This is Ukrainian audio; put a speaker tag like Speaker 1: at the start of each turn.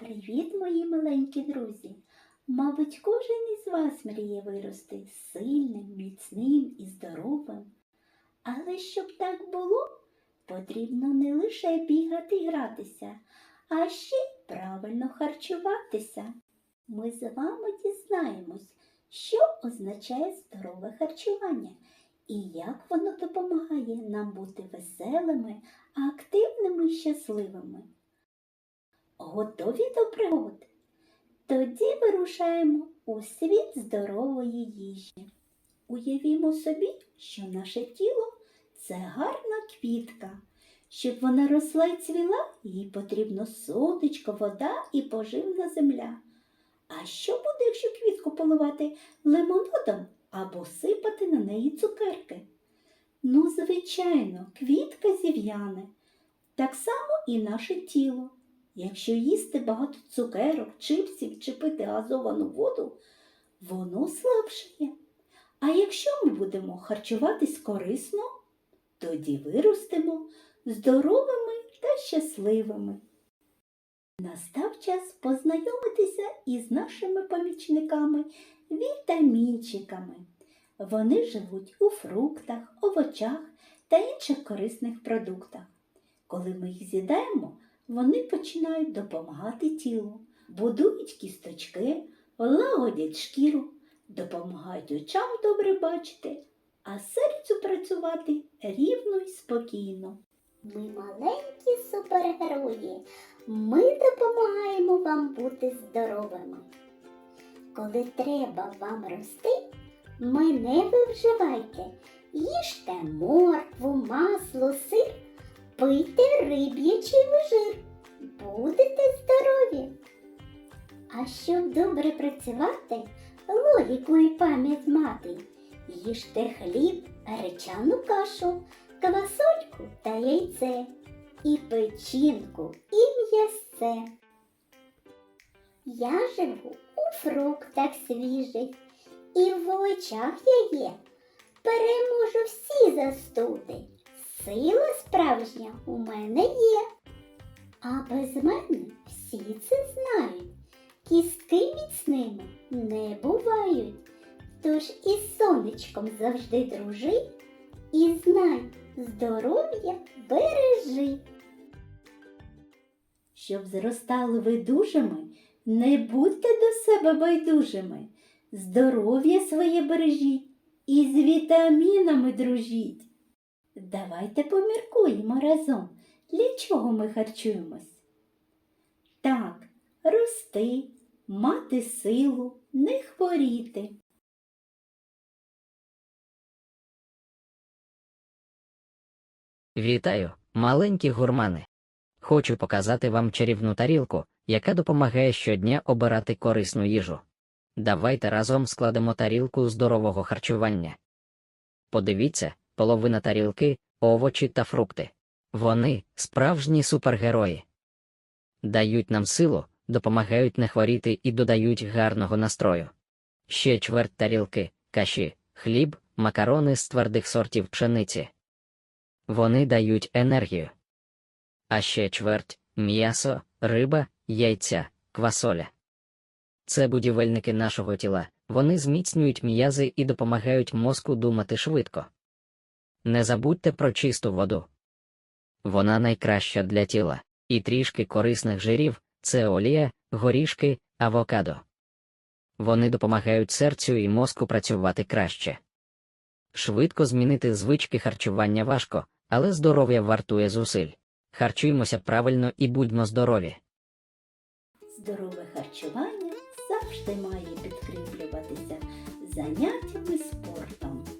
Speaker 1: Привіт, мої маленькі друзі! Мабуть, кожен із вас мріє вирости сильним, міцним і здоровим. Але щоб так було, потрібно не лише бігати і гратися, а ще й правильно харчуватися. Ми з вами дізнаємось, що означає здорове харчування і як воно допомагає нам бути веселими, активними і щасливими. Готові до пригод? Тоді вирушаємо у світ здорової їжі. Уявімо собі, що наше тіло це гарна квітка. Щоб вона росла і цвіла, їй потрібно сонечко, вода і поживна земля. А що буде, якщо квітку поливати лимонадом або сипати на неї цукерки? Ну, звичайно, квітка зів'яне. Так само і наше тіло. Якщо їсти багато цукерок, чипсів чи пити газовану воду, воно слабшає. А якщо ми будемо харчуватись корисно, тоді виростемо здоровими та щасливими. Настав час познайомитися із нашими помічниками вітамінчиками. Вони живуть у фруктах, овочах та інших корисних продуктах. Коли ми їх з'їдаємо, вони починають допомагати тілу, будують кісточки, лагодять шкіру, допомагають очам добре бачити, а серцю працювати рівно й спокійно. Ми маленькі супергерої. Ми допомагаємо вам бути здоровими. Коли треба вам рости, мене ви вживайте. Їжте моркву, масло, сир, пийте риб'ячий жир. Будете здорові. А щоб добре працювати, логіку і пам'ять мати, їжте хліб, гречану кашу, квасольку та яйце, і печінку, і м'ясце. Я живу у фруктах свіжих, і в овочах я є. Переможу всі застуди. Сила справжня у мене є. А без мене всі це знають. Кістки міцними не бувають. Тож із сонечком завжди дружи і знай, здоров'я бережи. Щоб зростали ви дужими, не будьте до себе байдужими. Здоров'я своє бережіть і з вітамінами дружіть. Давайте поміркуємо разом, для чого ми харчуємось. Так, рости, мати силу, не хворіти.
Speaker 2: Вітаю, маленькі гурмани. Хочу показати вам чарівну тарілку, яка допомагає щодня обирати корисну їжу. Давайте разом складемо тарілку здорового харчування. Подивіться, половина тарілки овочі та фрукти. Вони справжні супергерої. Дають нам силу, допомагають не хворіти і додають гарного настрою. Ще чверть тарілки каші, хліб, макарони з твердих сортів пшениці. Вони дають енергію. А ще чверть м'ясо, риба, яйця, квасоля. Це будівельники нашого тіла, вони зміцнюють м'язи і допомагають мозку думати швидко. Не забудьте про чисту воду. Вона найкраща для тіла, і трішки корисних жирів це олія, горішки, авокадо. Вони допомагають серцю і мозку працювати краще. Швидко змінити звички харчування важко, але здоров'я вартує зусиль. Харчуємося правильно і будьмо здорові.
Speaker 1: Здорове харчування завжди має підкріплюватися заняттями спортом.